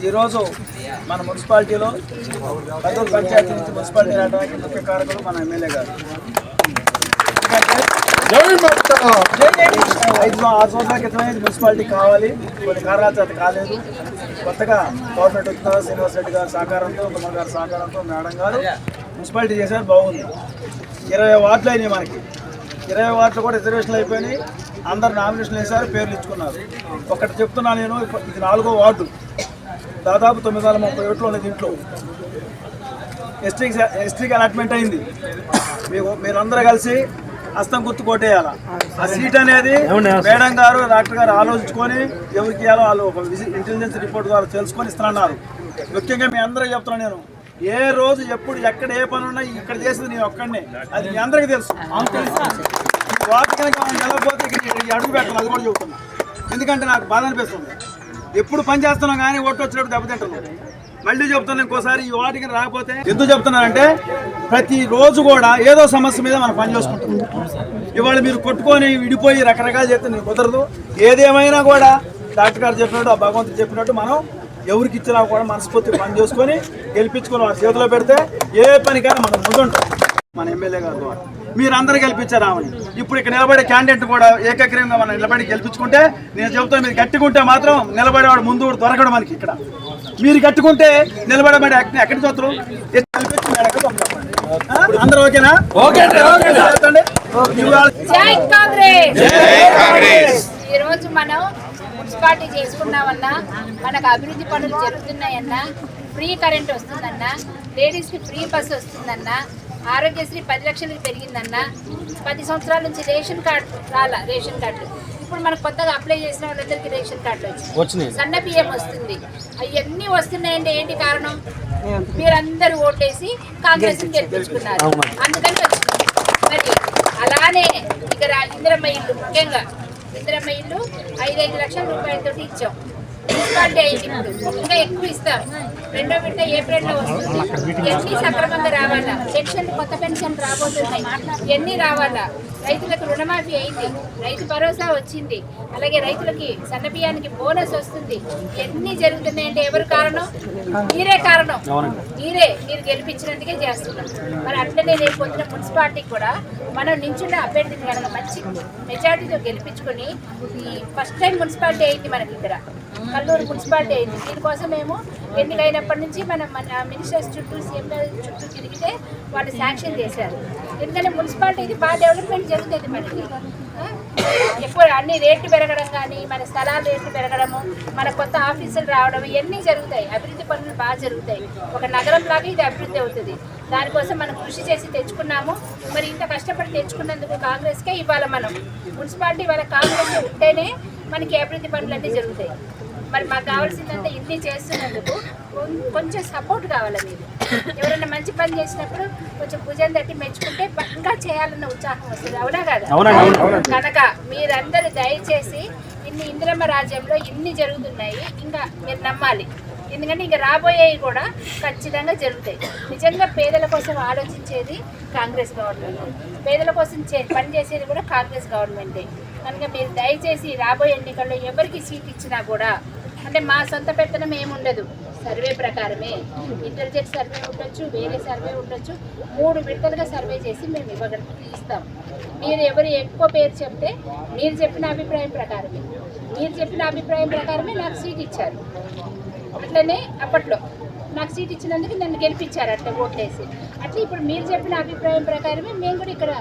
ఈరోజు మన మున్సిపాలిటీలో కదూరు పంచాయతీ నుంచి మున్సిపాలిటీ రావడానికి ముఖ్య కారకులు మన ఎమ్మెల్యే గారు. ఐదు ఆరు సంవత్సరాల క్రితమే మున్సిపాలిటీ కావాలి. కొన్ని కారణాల చేత కాలేదు. కొత్తగా గవర్నమెంట్ వచ్చిన శ్రీనివాస్ రెడ్డి గారి సహకారంతో కుమార్ గారి సహకారంతో మేడం గారు మున్సిపాలిటీ చేశారు బాగుంది. ఇరవై వార్డులు అయినాయి మనకి. ఇరవై వార్డులు కూడా రిజర్వేషన్లు అయిపోయినాయి. అందరు నామినేషన్లు వేశారు పేర్లు ఇచ్చుకున్నారు. ఒకటి చెప్తున్నా నేను ఇది నాలుగో వార్డు. దాదాపు తొమ్మిది వందల ముప్పై ఒకటిలో ఉన్నాయి దీంట్లో. ఎస్టీకి ఎస్టీకి అలాట్మెంట్ అయింది. మీకు మీరందరూ కలిసి హస్తం గుర్తు కొట్టేయాల? ఆ సీట్ అనేది మేడం గారు డాక్టర్ గారు ఆలోచించుకొని ఎవరికి ఇవ్వాలో వాళ్ళు ఒక ఇంటెలిజెన్స్ రిపోర్ట్ ద్వారా తెలుసుకొని ఇస్తున్నారు ముఖ్యంగా మీ అందరూ చెప్తున్నాను నేను. ఏ రోజు ఎప్పుడు ఎక్కడ ఏ పని ఉన్నా ఇక్కడ చేసేది నేను ఒక్కడనే. అది మీ అందరికీ తెలుసు. నిలబోతే అడుగు పెట్టాలి అది కూడా చెబుతున్నా. ఎందుకంటే నాకు బాధ అనిపిస్తుంది. ఎప్పుడు పని చేస్తున్నాం కానీ ఓటు వచ్చినప్పుడు దెబ్బతింటున్నాం. మళ్ళీ చెప్తున్నాను ఇంకోసారి ఈ వాటికి రాకపోతే ఎందుకు చెప్తున్నానంటే ప్రతి రోజు కూడా ఏదో సమస్య మీద మనం పని చేసుకుంటున్నాం ఇవాళ మీరు కొట్టుకొని విడిపోయి రకరకాలు చెప్తే నేను కుదరదు. ఏదేమైనా కూడా డాక్టర్ గారు చెప్పినట్టు ఆ భగవంతుడు చెప్పినట్టు మనం ఎవరికి ఇచ్చినా కూడా మనస్ఫూర్తి పని చేసుకొని గెలిపించుకొని వాళ్ళ చేతిలో పెడితే ఏ పనికైనా మనం ముందుంటాం. మన ఎమ్మెల్యే గారు ద్వారా. మీరు గెలిపించారు ఆమెని. ఇప్పుడు ఇక్కడ నిలబడే క్యాండిడేట్ కూడా ఏకగ్రీయంగా మనం నిలబడి గెలిపించుకుంటే నేను చెబుతాను మీరు గట్టుకుంటే మాత్రం నిలబడేవాడు ముందు కూడా మనకి ఇక్కడ. మీరు గట్టుకుంటే నిలబడబడి ఎక్క- ఎక్కడి చూస్తారు? అందరూ ఓకేనా? చెప్పండి. ఇవాళ జై కాంగ్రెస్! ఈ రోజు మనం మున్సిపాలిటీ చేసుకున్నామన్నా మనకు అభివృద్ధి పనులు జరుగుతున్నాయన్నా ఫ్రీ కరెంట్ వస్తుందన్నా లేడీస్కి ఫ్రీ బస్ వస్తుందన్నా ఆరోగ్యశ్రీ పది లక్షలకు పెరిగిందన్నా. పది సంవత్సరాల నుంచి రేషన్ కార్డు రాలా రేషన్ కార్డు. ఇప్పుడు మనకు కొత్తగా అప్లై చేసిన వాళ్ళందరికీ రేషన్ కార్డు వచ్చింది సన్న బియ్యం వస్తుంది. అవన్నీ వస్తున్నాయంటే ఏంటి కారణం? మీరందరూ ఓట్లేసి కాంగ్రెస్ గెలిపించుకున్నారు. అందుకని వచ్చింది. మరి అలానే ఇక రా- ఇందిరమ్మ ఇల్లు ముఖ్యంగా ఇందిరమ్మ ఇల్లు ఐదైదు లక్షల రూపాయలతో ఇచ్చాం. ఇప్పుడు ఇంకా ఎక్కువ ఇస్తాం రెండో విడత ఏప్రిల్లో వస్తుంది. ఎన్ని సక్రమంగా రావాలా? పెన్షన్ కొత్త పెన్షన్ రాబోతున్నాయి. ఎన్ని రావాలా? రైతులకు రుణమాఫీ అయింది. రైతు భరోసా వచ్చింది. అలాగే రైతులకి సన్నబియ్యానికి బోనస్ వస్తుంది. ఎన్ని జరుగుతున్నాయంటే ఎవరు కారణం? మీరే కారణం. మీరే మీరు గెలిపించినందుకే చేస్తున్నాం. మరి అట్లనే రేపు పొద్దున మున్సిపాలిటీకి కూడా మనం నించున్న అభ్యర్థిని కనుక మంచి మెజార్టీతో గెలిపించుకొని ఈ ఫస్ట్ టైం మున్సిపాలిటీ అయింది మనకి ఇక్కడ. కల్లూరు మున్సిపాలిటీ అయింది. దీనికోసం మేము ఎన్నికైనప్పటి నుంచి మనం మన మినిస్టర్స్ చుట్టూ సీఎం చుట్టూ తిరిగితే వాళ్ళు శాంక్షన్ చేశారు. ఎందుకంటే మున్సిపాలిటీ ఇది బాగా డెవలప్మెంట్ జరుగుతుంది మనకి ఎక్కువ అన్ని రేట్లు పెరగడం కానీ మన స్థలాల రేట్లు పెరగడము మన కొత్త ఆఫీసులు రావడం ఇవన్నీ జరుగుతాయి. అభివృద్ధి పనులు బాగా జరుగుతాయి. ఒక నగరం లాగా ఇది అభివృద్ధి అవుతుంది. దానికోసం మనం కృషి చేసి తెచ్చుకున్నాము. మరి ఇంత కష్టపడి తెచ్చుకున్నందుకు కాంగ్రెస్కే ఇవాళ మనం. మున్సిపాలిటీ వాళ్ళ కాంగ్రెస్ ఉంటేనే మనకి అభివృద్ధి పనులన్నీ జరుగుతాయి. మరి మాకు కావాల్సిందంతా ఇన్ని చేస్తున్నందుకు కొంచెం సపోర్ట్ కావాలి మీరు? ఎవరైనా మంచి పని చేసినప్పుడు కొంచెం భుజం తట్టి మెచ్చుకుంటే ఇంకా చేయాలన్న ఉత్సాహం వస్తుంది. అవునా కదా? కనుక మీరందరూ దయచేసి ఇన్ని ఇందిరమ్మ రాజ్యంలో ఇన్ని జరుగుతున్నాయి ఇంకా మీరు నమ్మాలి. ఎందుకంటే ఇంకా రాబోయేవి కూడా ఖచ్చితంగా జరుగుతాయి. నిజంగా పేదల కోసం ఆలోచించేది కాంగ్రెస్ గవర్నమెంట్. పేదల కోసం చే పని చేసేది కూడా కాంగ్రెస్ గవర్నమెంటే. కనుక మీరు దయచేసి రాబోయే ఎన్నికల్లో ఎవరికి సీట్ ఇచ్చినా కూడా అంటే మా సొంత పెత్తనం ఏముండదు. సర్వే ప్రకారమే. ఇంటెలిజెంట్ సర్వే ఉండొచ్చు వేరే సర్వే ఉండొచ్చు. మూడు విడతలుగా సర్వే చేసి మేము ఇవ్వగల ఇస్తాం. మీరు ఎవరు ఎక్కువ పేరు చెప్తే మీరు చెప్పిన అభిప్రాయం ప్రకారమే. మీరు చెప్పిన అభిప్రాయం ప్రకారమే నాకు సీట్ ఇచ్చారు. అట్లనే అప్పట్లో. నాకు సీట్ ఇచ్చినందుకు నన్ను గెలిపించారు అట్లా ఓట్లేసి. అట్లా ఇప్పుడు మీరు చెప్పిన అభిప్రాయం ప్రకారమే మేము కూడా ఇక్కడ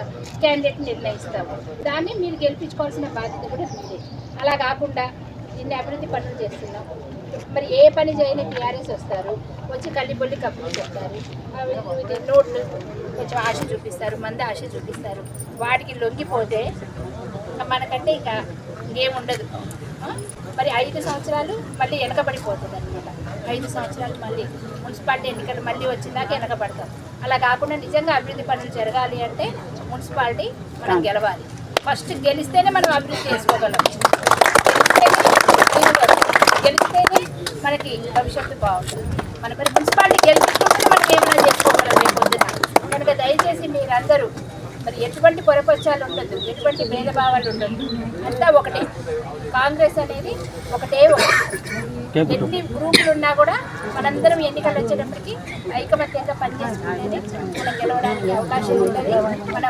క్యాండిడేట్ నిర్ణయిస్తాము. దాన్ని మీరు గెలిపించుకోవాల్సిన బాధ్యత కూడా మీదే. అలా కాకుండా ఇన్ని అభివృద్ధి పనులు చేస్తున్నాం. మరి ఏ పని చేయని టీఆర్ఎస్ వస్తారు వచ్చి కల్లిబొల్లి కప్పులు చెప్తారు నోట్లు కొంచెం ఆశ చూపిస్తారు మంది ఆశ చూపిస్తారు వాటికి లొంగిపోతే మనకంటే ఇక ఇంకేముండదు. ఆ? మరి ఐదు సంవత్సరాలు మళ్ళీ వెనకబడిపోతుంది అనమాట ఐదు సంవత్సరాలు మళ్ళీ మున్సిపాలిటీ ఎన్నికలు మళ్ళీ వచ్చిందాక వెనకబడతాం. అలా కాకుండా నిజంగా అభివృద్ధి పనులు జరగాలి అంటే మున్సిపాలిటీ మనం గెలవాలి. ఫస్ట్ గెలిస్తేనే మనం అభివృద్ధి చేసుకోగలం. గెలిస్తేనే మనకి భవిష్యత్తు బాగుంటుంది. మన మరి మున్సిపాలిటీ గెలుచుకుంటే మనం ఏమైనా చేసుకోగలం రేపు పొద్దున. కనుక దయచేసి మీరందరూ మరి ఎటువంటి పొరపచ్చాలు ఉండదు ఎటువంటి భేదభావాలు ఉండదు. అంతా ఒకటే. కాంగ్రెస్ అనేది ఒకటే ఒకటి ఎన్ని గ్రూపులు ఉన్నా కూడా మనందరం ఎన్నికలు వచ్చేటప్పటికి ఐకమత్యంగా పనిచేసుకునేది మనం అవకాశం ఉంటుంది. మన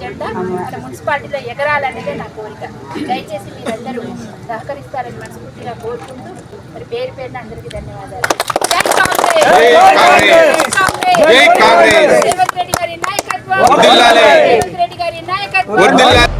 జెండా మన మున్సిపాలిటీలో ఎగరాలనేదే నా కోరిక. దయచేసి మీరందరూ సహకరిస్తారని మనస్ఫూర్తిగా కోరుకుంటూ మరి పేరు పేరున అందరికీ ధన్యవాదాలు! రేవంత్ రెడ్డి గారి నాయకత్వం! రేవంత్ రెడ్డి గారి నాయకత్వం!